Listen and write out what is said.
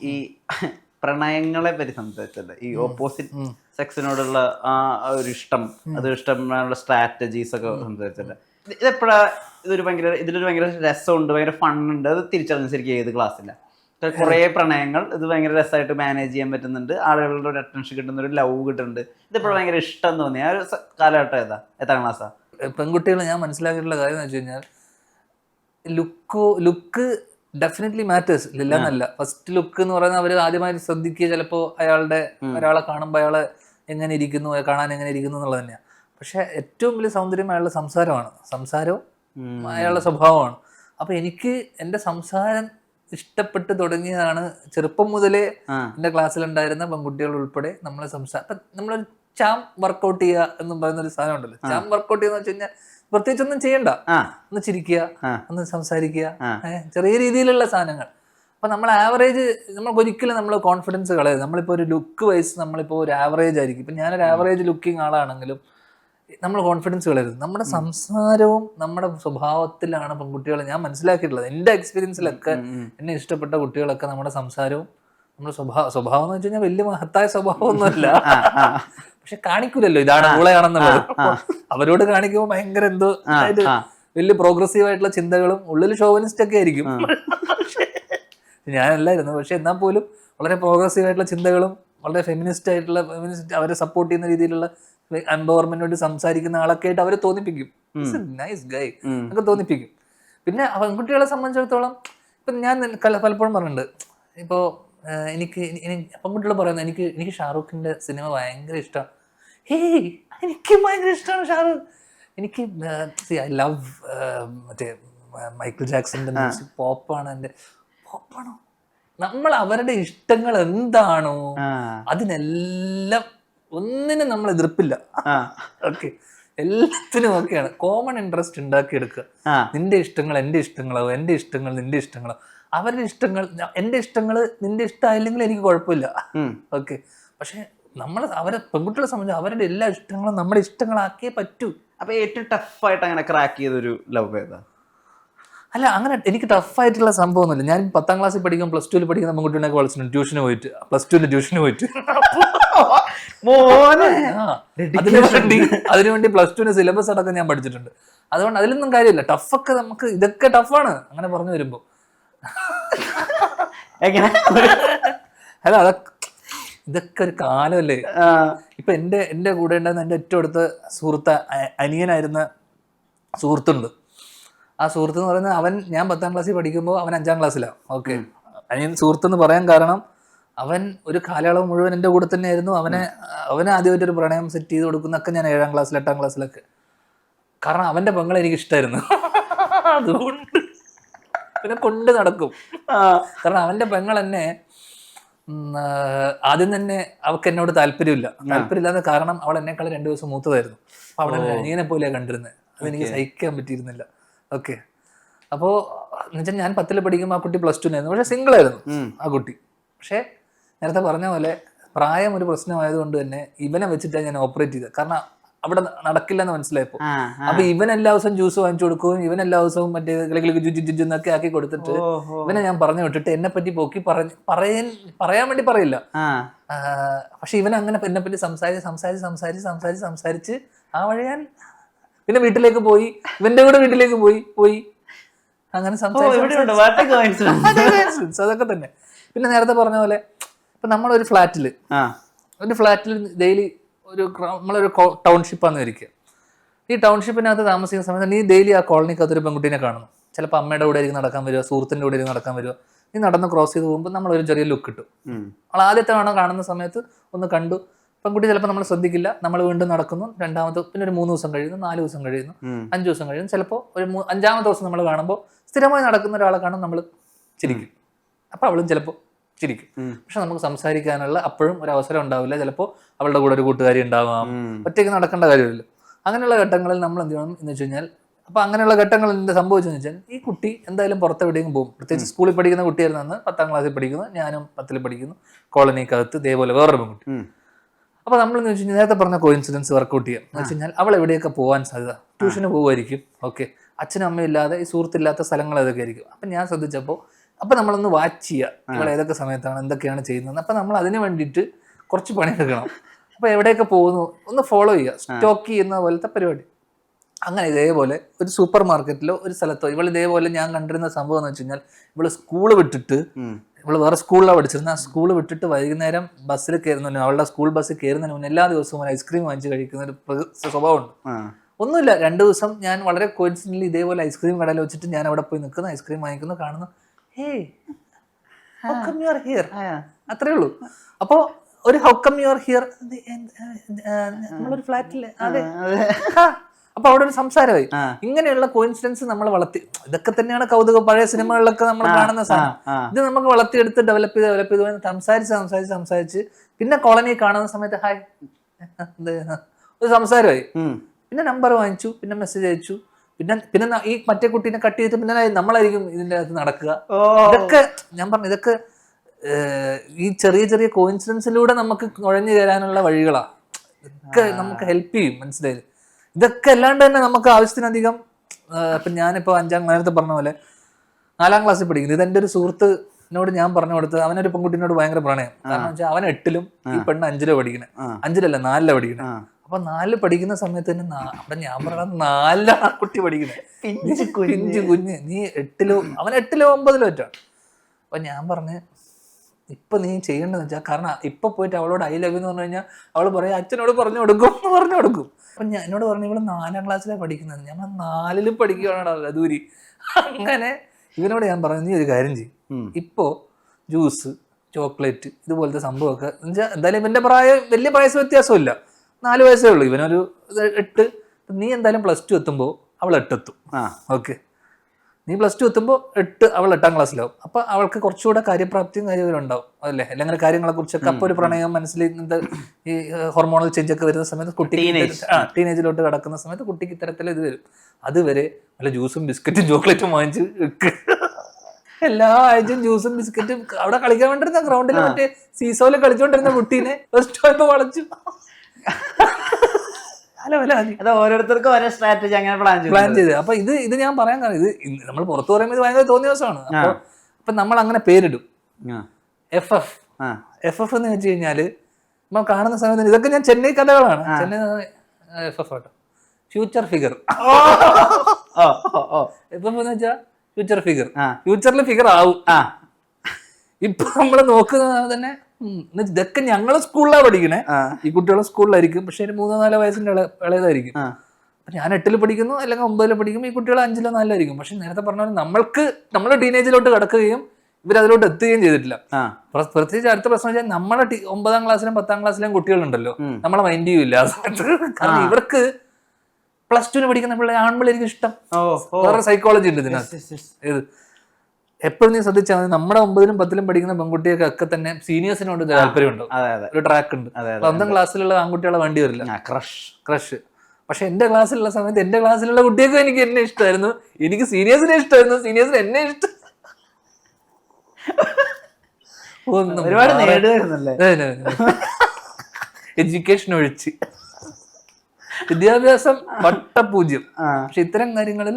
ഈ പ്രണയങ്ങളെ പറ്റി സംസാരിച്ചത്. ഈ ഓപ്പോസിറ്റ് സെക്സിനോടുള്ള ആ ഒരു ഇഷ്ടം അത് ഇഷ്ടമുള്ള സ്ട്രാറ്റജീസ് ഒക്കെ സംസാരിച്ചത്. ഇതെപ്പോഴാ ഇതൊരു ഭയങ്കര ഇതിലൊരു ഭയങ്കര രസമുണ്ട് ഭയങ്കര ഫണ്ണുണ്ട് അത് തിരിച്ചറിഞ്ഞ ശരിക്കും ഏത് ക്ലാസ്സില്ല കുറേ പ്രണയങ്ങൾ ഇത് ഭയങ്കര രസമായിട്ട് മാനേജ് ചെയ്യാൻ പറ്റുന്നുണ്ട് ആളുകളുടെ ഒരു അറ്റൻഷൻ കിട്ടുന്ന ഒരു ലവ് കിട്ടുന്നുണ്ട്. ഇതിപ്പോഴും ഭയങ്കര ഇഷ്ടം തോന്നി ആ ഒരു കാലഘട്ടം ഏതാ? എത്രാം ക്ലാസ്സാ പെൺകുട്ടികൾ ഞാൻ മനസ്സിലാക്കിയിട്ടുള്ള കാര്യം എന്ന് വെച്ച് കഴിഞ്ഞാൽ ലുക്കോ ലുക്ക് ഡെഫിനറ്റ്ലി മാറ്റേഴ്സ് ഇല്ല എന്നല്ല ഫസ്റ്റ് ലുക്ക് എന്ന് പറയുന്നത് അവർ ആദ്യമായി ശ്രദ്ധിക്കുക ചിലപ്പോൾ അയാളുടെ ഒരാളെ കാണുമ്പോൾ അയാളെ എങ്ങനെ ഇരിക്കുന്നു കാണാൻ എങ്ങനെ ഇരിക്കുന്നു എന്നുള്ളത് തന്നെയാണ് പക്ഷെ ഏറ്റവും വലിയ സൗന്ദര്യം അയാളുടെ സംസാരമാണ്. സംസാരവും അയാളുടെ സ്വഭാവമാണ്. അപ്പൊ എനിക്ക് എന്റെ സംസാരം ഇഷ്ടപ്പെട്ട് തുടങ്ങിയതാണ് ചെറുപ്പം മുതലേ എന്റെ എന്റെ ക്ലാസ്സിലുണ്ടായിരുന്ന പെൺകുട്ടികൾ ഉൾപ്പെടെ നമ്മളെ സംസാരം നമ്മളൊരു ചാം വർക്കൗട്ട് ചെയ്യുക എന്ന് പറയുന്ന ഒരു സാധനം ഉണ്ടല്ലോ ചാം വർക്കൗട്ട് ചെയ്യുന്ന വെച്ച് കഴിഞ്ഞാൽ പ്രത്യേകിച്ച് ഒന്നും ചെയ്യണ്ട ഒന്ന് ചിരിക്കുക. ഒന്ന് സംസാരിക്കുക ചെറിയ രീതിയിലുള്ള സാധനങ്ങൾ. അപ്പൊ നമ്മൾ ആവറേജ് നമുക്ക് ഒരിക്കലും നമ്മൾ കോൺഫിഡൻസ് കളയരുത് നമ്മളിപ്പോ ഒരു ലുക്ക് വൈസ് നമ്മളിപ്പോ ഒരു ആവറേജ് ആയിരിക്കും. ഇപ്പൊ ഞാനൊരു ആവറേജ് ലുക്കിംഗ് ആളാണെങ്കിലും നമ്മൾ കോൺഫിഡൻസ് കളയരുത്. നമ്മുടെ സംസാരവും നമ്മുടെ സ്വഭാവത്തിലാണ് പെൺകുട്ടികളെ ഞാൻ മനസ്സിലാക്കിയിട്ടുള്ളത്. എന്റെ എക്സ്പീരിയൻസിലൊക്കെ എന്നെ ഇഷ്ടപ്പെട്ട കുട്ടികളൊക്കെ നമ്മുടെ സംസാരവും നമ്മുടെ സ്വഭാവം സ്വഭാവം എന്ന് വെച്ച് കഴിഞ്ഞാൽ വലിയ മഹത്തായ സ്വഭാവമൊന്നുമല്ല. പക്ഷെ കാണിക്കൂലല്ലോ ഇതാണ് ഉള്ളയാണെന്നുള്ളത് അവരോട് കാണിക്കുമ്പോൾ ഭയങ്കര എന്തോ അതായത് വലിയ പ്രോഗ്രസീവ് ആയിട്ടുള്ള ചിന്തകളും ഉള്ളിൽ ഷോവനിസ്റ്റ് ഒക്കെ ആയിരിക്കും. ഞാനല്ലായിരുന്നു. പക്ഷെ എന്നാൽ പോലും വളരെ പ്രോഗ്രസീവ് ആയിട്ടുള്ള ചിന്തകളും വളരെ ഫെമിനിസ്റ്റ് ആയിട്ടുള്ള ഫെമിനിസ്റ്റ് അവരെ സപ്പോർട്ട് ചെയ്യുന്ന രീതിയിലുള്ള എംപവർമെന്റ് വേണ്ടി സംസാരിക്കുന്ന ആളൊക്കെ ആയിട്ട് അവരെ തോന്നിപ്പിക്കും. നൈസ് ഗൈ. ഒക്കെ തോന്നിപ്പിക്കും. പിന്നെ പെൺകുട്ടികളെ സംബന്ധിച്ചിടത്തോളം ഇപ്പം ഞാൻ പലപ്പോഴും പറഞ്ഞിട്ടുണ്ട്. ഇപ്പോൾ എനിക്ക് അപ്പം കുട്ടികൾ പറയുന്നത് എനിക്ക് എനിക്ക് ഷാറൂഖിന്റെ സിനിമ ഭയങ്കര ഇഷ്ടമാണ് ഹേ എനിക്ക് ഭയങ്കര ഇഷ്ടമാണ് ഷാറൂഖ്. എനിക്ക് ഐ ലവ് മറ്റേ മൈക്കിൾ ജാക്സന്റെ മ്യൂസിക് പോപ്പാണ് എന്റെ പോപ്പാണോ? നമ്മൾ അവരുടെ ഇഷ്ടങ്ങൾ എന്താണോ അതിനെല്ലാം ഒന്നിനും നമ്മൾ എതിർപ്പില്ല. ഓക്കെ എല്ലാത്തിനും ഓക്കെയാണ് കോമൺ ഇൻട്രസ്റ്റ് ഉണ്ടാക്കിയെടുക്കുക. നിന്റെ ഇഷ്ടങ്ങൾ എന്റെ ഇഷ്ടങ്ങളോ എന്റെ ഇഷ്ടങ്ങൾ നിന്റെ ഇഷ്ടങ്ങളോ. അവരുടെ ഇഷ്ടങ്ങൾ എന്റെ എന്റെ ഇഷ്ടങ്ങൾ നിന്റെ ഇഷ്ടമായില്ലെങ്കിൽ എനിക്ക് കുഴപ്പമില്ല. ഓക്കെ. പക്ഷെ നമ്മൾ അവരെ പെൺകുട്ടികളെ സംബന്ധിച്ച് അവരുടെ എല്ലാ ഇഷ്ടങ്ങളും നമ്മുടെ ഇഷ്ടങ്ങളാക്കിയേ പറ്റൂ. അപ്പൊ ഏറ്റവും ടഫായിട്ട് അങ്ങനെ ക്രാക്ക് ചെയ്തൊരു ലവ് ഏതാ? അല്ല അങ്ങനെ എനിക്ക് ടഫായിട്ടുള്ള സംഭവമൊന്നുമില്ല. ഞാൻ പത്താം ക്ലാസ്സിൽ പഠിക്കും പ്ലസ് ടുവിൽ പഠിക്കുന്ന പെൺകുട്ടികളൊക്കെ വിളിച്ചിട്ടുണ്ട്. ട്യൂഷന് പോയിട്ട്. പ്ലസ് ടുവിന്റെ ട്യൂഷന് പോയിട്ട്. മോനെ. ആ, അതിനു വേണ്ടി അതിനുവേണ്ടി പ്ലസ് ടുവിന് സിലബസ് അടക്കം ഞാൻ പഠിച്ചിട്ടുണ്ട്. അതുകൊണ്ട് അതിലൊന്നും കാര്യമില്ല. ടഫൊക്കെ നമുക്ക് ഇതൊക്കെ ടഫാണ്. അങ്ങനെ പറഞ്ഞു വരുമ്പോ. എങ്ങനെ? അല്ല അതൊക്കെ ഇതൊക്കെ ഒരു കാലമല്ലേ? ഇപ്പൊ എന്റെ എന്റെ കൂടെ ഉണ്ടായിരുന്ന എന്റെ ഏറ്റവും അടുത്ത സുഹൃത്ത് അനിയനായിരുന്ന സുഹൃത്തുണ്ട്. ആ സുഹൃത്ത് എന്ന് പറയുന്നത് അവൻ ഞാൻ പത്താം ക്ലാസ്സിൽ പഠിക്കുമ്പോൾ അവൻ അഞ്ചാം ക്ലാസ്സിലാണ് ഓക്കെ. അനിയൻ സുഹൃത്ത് എന്ന് പറയാൻ കാരണം അവൻ ഒരു കാലയളവ് മുഴുവൻ എന്റെ കൂടെ തന്നെയായിരുന്നു. അവനെ അവനെ ആദ്യമായിട്ടൊരു പ്രണയം സെറ്റ് ചെയ്ത് കൊടുക്കുന്നൊക്കെ ഞാൻ ഏഴാം ക്ലാസ്സിൽ എട്ടാം ക്ലാസ്സിലൊക്കെ. കാരണം അവന്റെ പെങ്ങളെ എനിക്ക് ഇഷ്ടമായിരുന്നു അതുകൊണ്ട്. പിന്നെ കൊണ്ട് നടക്കും. കാരണം അവന്റെ പെങ്ങൾ തന്നെ ആദ്യം തന്നെ അവൾക്ക് എന്നോട് താല്പര്യമില്ല. താല്പര്യമില്ലാത്ത കാരണം അവൾ എന്നെക്കാളും രണ്ടു ദിവസം മൂത്തതായിരുന്നു. അപ്പൊ അവിടെ ഇങ്ങനെ അനിയനെ പോലെയാണ് കണ്ടിരുന്നത് അതെനിക്ക് സഹിക്കാൻ പറ്റിയിരുന്നില്ല. ഓക്കെ. അപ്പോ എന്നുവെച്ചാൽ ഞാൻ പത്തിൽ പഠിക്കുമ്പോൾ ആ കുട്ടി പ്ലസ് ടുനായിരുന്നു. പക്ഷെ സിംഗിൾ ആയിരുന്നു ആ കുട്ടി. പക്ഷേ നേരത്തെ പറഞ്ഞ പോലെ പ്രായം ഒരു പ്രശ്നമായതുകൊണ്ട് തന്നെ ഇവനെ വെച്ചിട്ടാണ് ഞാൻ ഓപ്പറേറ്റ് ചെയ്തത്. കാരണം അവിടെ നടക്കില്ലെന്ന് മനസ്സിലായപ്പോ. അപ്പൊ ഇവൻ എല്ലാ ദിവസവും ജ്യൂസ് വാങ്ങിച്ചു കൊടുക്കും ഇവൻ എല്ലാ ദിവസവും മറ്റേ ജുജു എന്നൊക്കെ ആക്കി കൊടുത്തിട്ട് ഇവനെ ഞാൻ പറഞ്ഞു വിട്ടിട്ട് എന്നെ പറ്റി പോക്കി പറഞ്ഞ് പറയാൻ പറയാൻ വേണ്ടി പറയില്ല. പക്ഷെ ഇവൻ അങ്ങനെ എന്നെ പറ്റി സംസാരിച്ച് സംസാരിച്ച് സംസാരിച്ച് സംസാരിച്ച് സംസാരിച്ച് ആ വഴി ഞാൻ പിന്നെ വീട്ടിലേക്ക് പോയി ഇവന്റെ കൂടെ വീട്ടിലേക്ക് പോയി പോയി. അങ്ങനെ സംസാരിച്ചു. അതൊക്കെ തന്നെ. പിന്നെ നേരത്തെ പറഞ്ഞ പോലെ ഇപ്പൊ നമ്മളൊരു ഫ്ലാറ്റിൽ ഒരു ഫ്ലാറ്റിൽ ഡെയിലി ഒരു നമ്മളൊരു ടൗൺഷിപ്പാണെന്ന് ഇരിക്കുക. ഈ ടൗൺഷിപ്പിനകത്ത് താമസിക്കുന്ന സമയത്ത് നീ ഡെയിലി ആ കോളനിക്കകത്ത് ഒരു പെൺകുട്ടീനെ കാണുന്നു ചിലപ്പോൾ അമ്മയുടെ കൂടെ ആയിരിക്കും നടക്കാൻ വരിക സുഹൃത്തിന്റെ കൂടെ ആയിരിക്കും നടക്കാൻ വരിക. നീ നടന്ന് ക്രോസ് ചെയ്ത് പോകുമ്പോൾ നമ്മളൊരു ചെറിയ ലുക്ക് കിട്ടും നമ്മൾ ആദ്യത്തെ തവണ കാണുന്ന സമയത്ത് ഒന്ന് കണ്ടു. പെൺകുട്ടി ചിലപ്പോൾ നമ്മൾ ശ്രദ്ധിക്കില്ല. നമ്മൾ വീണ്ടും നടക്കുന്നു. രണ്ടാമത്തെ പിന്നെ ഒരു മൂന്ന് ദിവസം കഴിയുന്നു നാല് ദിവസം കഴിയുന്നു. അഞ്ച് ദിവസം കഴിയുന്നു. ചിലപ്പോൾ ഒരു അഞ്ചാമത്തെ ദിവസം നമ്മൾ കാണുമ്പോൾ സ്ഥിരമായി നടക്കുന്ന ഒരാളെ കാണുമ്പോൾ നമ്മൾ ചിരിക്കും. അപ്പോൾ അവളും ചിലപ്പോൾ ചിരിക്കും. പക്ഷെ നമുക്ക് സംസാരിക്കാനുള്ള അപ്പോഴും ഒരു അവസരം ഉണ്ടാവില്ല. ചിലപ്പോൾ അവളുടെ കൂടെ ഒരു കൂട്ടുകാരി ഉണ്ടാവാം. ഒറ്റയ്ക്ക് നടക്കേണ്ട കാര്യമില്ല അങ്ങനെയുള്ള ഘട്ടങ്ങളിൽ നമ്മൾ എന്ത് ചെയ്യണം എന്ന് വെച്ച് കഴിഞ്ഞാൽ അപ്പോൾ അങ്ങനെയുള്ള ഘട്ടങ്ങളിൽ എന്ത് സംഭവിച്ചെന്ന് വെച്ചാൽ ഈ കുട്ടി എന്തായാലും പുറത്ത് എവിടെയും പോകും. പ്രത്യേകിച്ച് സ്കൂളിൽ പഠിക്കുന്ന കുട്ടിയായിരുന്നു അന്ന്. പത്താം ക്ലാസ്സിൽ പഠിക്കുന്നു. ഞാനും പത്തിൽ പഠിക്കുന്നു. കോളനിക്കകത്ത് ഇതേപോലെ വേറൊരു പെൺകുട്ടി. അപ്പൊ അപ്പോൾ നമ്മളെന്ന് വെച്ച് കഴിഞ്ഞാൽ നേരത്തെ പറഞ്ഞ കോയിൻസിഡൻസ് വർക്കൗട്ട് ചെയ്യാം. എന്ന് വെച്ച് കഴിഞ്ഞാൽ അവൾ എവിടെയൊക്കെ പോകാൻ സാധ്യത? ട്യൂഷന് പോകുമായിരിക്കും ഓക്കെ അച്ഛനും അമ്മയും ഇല്ലാതെ ഈ സുഹൃത്തില്ലാത്ത സ്ഥലങ്ങൾ ഏതൊക്കെ ആയിരിക്കും അപ്പം ഞാൻ ശ്രദ്ധിച്ചപ്പോൾ അപ്പൊ നമ്മളൊന്ന് വാച്ച് ചെയ്യുക നമ്മൾ ഏതൊക്കെ സമയത്താണ് എന്തൊക്കെയാണ് ചെയ്യുന്നത് അപ്പൊ നമ്മൾ അതിന് വേണ്ടിയിട്ട് കുറച്ച് പണിയെടുക്കണം. അപ്പൊ എവിടെയൊക്കെ പോകുന്നു ഒന്ന് ഫോളോ ചെയ്യുക സ്റ്റോക്ക് ചെയ്യുന്ന പോലത്തെ പരിപാടി. അങ്ങനെ ഇതേപോലെ ഒരു സൂപ്പർ മാർക്കറ്റിലോ ഒരു സ്ഥലത്തോ ഇവൾ ഇതേപോലെ ഞാൻ കണ്ടിരുന്ന സംഭവം എന്ന് വെച്ച് കഴിഞ്ഞാൽ ഇവൾ സ്കൂൾ വിട്ടിട്ട് ഇവൾ ഇവൾ വേറെ സ്കൂളിലാണ് പഠിച്ചിരുന്ന. ആ സ്കൂൾ വിട്ടിട്ട് വൈകുന്നേരം ബസ്സിൽ കയറുന്നതിന് അവളുടെ സ്കൂൾ ബസ്സിൽ കയറുന്നതിന് മുന്നേ എല്ലാ ദിവസവും ഒരു ഐസ്ക്രീം വാങ്ങിച്ച് കഴിക്കുന്ന ഒരു സ്വഭാവമുണ്ട്. ഒന്നുമില്ല രണ്ട് ദിവസം ഞാൻ വളരെ കോൻസിഡന്റ് ഇതേപോലെ ഐസ്ക്രീം കടയിൽ വെച്ചിട്ട് ഞാൻ അവിടെ പോയി നിൽക്കുന്നു ഐസ്ക്രീം വാങ്ങിക്കുന്നു കാണുന്നു. Hey how come you are here അത്രേ ഉള്ളൂ. അപ്പോൾ ഒരു how come you are here നമ്മളൊരു ഫ്ലാറ്റിൽ അതെ. അപ്പൊ അവിടെ ഒരു സംസാരമായി. ഇങ്ങനെയുള്ള കോയിൻസിഡൻസ് നമ്മൾ വളർത്തി ഇതൊക്കെ തന്നെയാണ് കൗതുകം പഴയ സിനിമകളിലൊക്കെ നമ്മൾ കാണുന്ന സാധനം. ഇത് നമുക്ക് വളർത്തിയെടുത്ത് ഡെവലപ്പ് ചെയ്ത് ഡെവലപ്പ് ചെയ്ത് സംസാരിച്ച് സംസാരിച്ച് സംസാരിച്ച് പിന്നെ കോളനി കാണുന്ന സമയത്ത് ഹായ് ഒരു സംസാരമായി. പിന്നെ നമ്പർ വാങ്ങിച്ചു പിന്നെ മെസ്സേജ് അയച്ചു. പിന്നെ പിന്നെ ഈ മറ്റേ കുട്ടീനെ കട്ട് ചെയ്തിട്ട് പിന്നെ നമ്മളായിരിക്കും ഇതിന്റെ അകത്ത് നടക്കുക. ഇതൊക്കെ ഞാൻ പറഞ്ഞു ഇതൊക്കെ ഈ ചെറിയ ചെറിയ കോയിൻസിഡൻസിലൂടെ നമുക്ക് നുഴഞ്ഞു കയറാനുള്ള വഴികളാ. ഇതൊക്കെ നമുക്ക് ഹെൽപ്പ് ചെയ്യും മനസ്സിലായത് ഇതൊക്കെ അല്ലാണ്ട് തന്നെ നമുക്ക് ആവശ്യത്തിനധികം ഇപ്പൊ ഞാനിപ്പോ അഞ്ചാം നേരത്തെ പറഞ്ഞ പോലെ നാലാം ക്ലാസ്സിൽ പഠിക്കുന്നു. ഇത് എന്റെ ഒരു സുഹൃത്തിനോട് ഞാൻ പറഞ്ഞു കൊടുത്തത് അവനൊരു പെൺകുട്ടീനോട് ഭയങ്കര പ്രണയം. കാരണം വെച്ചാൽ അവൻ എട്ടിലും ഈ പെണ്ണ് അഞ്ചിലോ പഠിക്കണേ. അഞ്ചിലല്ല നാലിലോ പഠിക്കണേ. അപ്പൊ നാലിൽ പഠിക്കുന്ന സമയത്ത് തന്നെ അവിടെ ഞാൻ പറഞ്ഞ നാലിലാണ് ആ കുട്ടി പഠിക്കുന്നത്. പിഞ്ച് കുഞ്ഞ്. കുഞ്ഞ്. നീ എട്ടിലോ അവൻ എട്ടിലോ ഒമ്പതിലോ ഒറ്റ അപ്പൊ ഞാൻ പറഞ്ഞ് ഇപ്പൊ നീ ചെയ്യേണ്ടതെന്ന് വെച്ചാൽ കാരണം ഇപ്പൊ പോയിട്ട് അവളോട് ഐ ലവ് എന്ന് പറഞ്ഞു കഴിഞ്ഞാൽ അവൾ പറയും അച്ഛനോട് പറഞ്ഞു കൊടുക്കും എന്ന് പറഞ്ഞു കൊടുക്കും. അപ്പൊ ഞാൻ എന്നോട് പറഞ്ഞു ഇവൾ നാലാം ക്ലാസ്സിലാണ് പഠിക്കുന്നത്. ഞാൻ നാലിലും പഠിക്കുകയാണോ ദൂരി അങ്ങനെ ഇവനോട് ഞാൻ പറഞ്ഞു നീ ഒരു കാര്യം ചെയ്യും. ഇപ്പോ ജ്യൂസ് ചോക്ലേറ്റ് ഇതുപോലത്തെ സംഭവമൊക്കെ എന്താ എന്തായാലും ഇവന്റെ പ്രായം വലിയ പ്രായസ വ്യത്യാസമില്ല. നാല് വയസ്സേ ഉള്ളൂ. ഇവനൊരു എട്ട്. നീ എന്തായാലും പ്ലസ് ടു എത്തുമ്പോൾ അവൾ എട്ടെത്തും. ആ. ഓക്കെ നീ പ്ലസ് ടു എത്തുമ്പോൾ എട്ട് അവൾ എട്ടാം ക്ലാസ്സിലാവും അപ്പൊ അവൾക്ക് കുറച്ചുകൂടെ കാര്യപ്രാപ്തിയും കാര്യങ്ങളും ഉണ്ടാവും. അല്ലേ? അല്ലെങ്കിൽ കാര്യങ്ങളെ കുറിച്ചൊക്കെ അപ്പൊ ഒരു പ്രണയം മനസ്സിൽ ഇങ്ങനത്തെ ഈ ഹോർമോണൽ ചേഞ്ച് ഒക്കെ വരുന്ന സമയത്ത് കുട്ടി ടീനേജിലോട്ട് കടക്കുന്ന സമയത്ത് കുട്ടിക്ക് ഇത്തരത്തിൽ ഇത് വരും. അതുവരെ നല്ല ജ്യൂസും ബിസ്ക്കറ്റും ചോക്ലേറ്റും വാങ്ങിച്ച് എല്ലാ ആഴ്ചയും ജ്യൂസും ബിസ്ക്കറ്റും അവിടെ കളിക്കാൻ വേണ്ടിയിരുന്ന ഗ്രൗണ്ടിൽ മറ്റേ സീസോയിൽ കളിച്ചോണ്ടിരുന്ന കുട്ടീനെ ഫസ്റ്റ് പോയപ്പോ വളച്ചു. അത് ഓരോരുത്തർക്കും ഓരോ സ്ട്രാറ്റജി അങ്ങനെ പ്ലാൻ ചെയ്തു. പ്ലാൻ ചെയ്തു. അപ്പൊ ഇത് ഇത് ഞാൻ പറയാൻ കാരണം ഇത് നമ്മൾ പുറത്തു പറയുമ്പോൾ ഇത് ഭയങ്കര തോന്നിയ ദിവസമാണ് അപ്പൊ നമ്മൾ അങ്ങനെ പേരിടും. F F. എഫ് എഫ് എന്ന് വെച്ച് കഴിഞ്ഞാൽ നമ്മൾ കാണുന്ന സമയത്ത് ഇതൊക്കെ ഞാൻ ചെന്നൈ കഥകളാണ്. Chennai F F auto. Future figure F F എന്ന് വെച്ചാൽ ഫ്യൂച്ചർ ഫിഗർ ഫ്യൂച്ചറിൽ ഫിഗർ ആവും. ആ. ഇപ്പൊ നമ്മൾ നോക്കുന്നത് തന്നെ ഇതൊക്കെ ഞങ്ങളെ സ്കൂളിലാണ് പഠിക്കണേ. ഈ കുട്ടികളെ സ്കൂളിലായിരിക്കും. പക്ഷെ ഒരു മൂന്നോ നാലോ വയസ്സിന്റെ ഇള- ഇളയതായിരിക്കും. ഞാൻ എട്ടിൽ പഠിക്കുന്നു അല്ലെങ്കിൽ ഒമ്പതിൽ പഠിക്കും. ഈ കുട്ടികൾ അഞ്ചിലോ നാലിലായിരിക്കും. പക്ഷെ നേരത്തെ പറഞ്ഞ പോലെ നമ്മൾക്ക് നമ്മൾ ടീനേജിലോട്ട് കടക്കുകയും ഇവർ അതിലോട്ട് എത്തുകയും ചെയ്തിട്ടില്ല. പ്രത്യേകിച്ച് അടുത്ത പ്രശ്നം വെച്ചാൽ നമ്മളെ ഒമ്പതാം ക്ലാസ്സിലും പത്താം ക്ലാസ്സിലും കുട്ടികളുണ്ടല്ലോ. നമ്മളെ മൈൻഡ് ചെയ്യൂല. കാരണം ഇവർക്ക് പ്ലസ് ടുവിന് പഠിക്കുന്ന പിള്ളേർ ആൺപിള്ളേർക്ക് ഇഷ്ടം. വേറെ സൈക്കോളജി ഉണ്ട് ഇതിനകത്ത്. എപ്പോഴും നീ ശ്രദ്ധിച്ചാൽ മതി. നമ്മുടെ ഒമ്പതിലും പത്തിലും പഠിക്കുന്ന പെൺകുട്ടിയൊക്കെ ഒക്കെ തന്നെ സീനിയേഴ്സിനോട് താല്പര്യം ഉണ്ടാവും അതെ അതെ. ഒരു ട്രാക്ക് ഉണ്ട്. സ്വന്തം ക്ലാസ്സിലുള്ള ആൺകുട്ടികളെ വേണ്ടി വരില്ല. ക്രഷ് ക്രഷ് പക്ഷെ എന്റെ ക്ലാസ്സിലുള്ള സമയത്ത് എന്റെ ക്ലാസ്സിലുള്ള കുട്ടിയൊക്കെ എനിക്ക് എന്നെ ഇഷ്ടമായിരുന്നു. എനിക്ക് സീനിയേഴ്സിനെ ഇഷ്ടമായിരുന്നു. സീനിയേഴ്സിന് എന്നെ ഇഷ്ടം. ഒരുപാട് എഡ്യൂക്കേഷൻ ഒഴിച്ച്. വിദ്യാഭ്യാസം വട്ടപൂജ്യം. പക്ഷെ ഇത്തരം കാര്യങ്ങളിൽ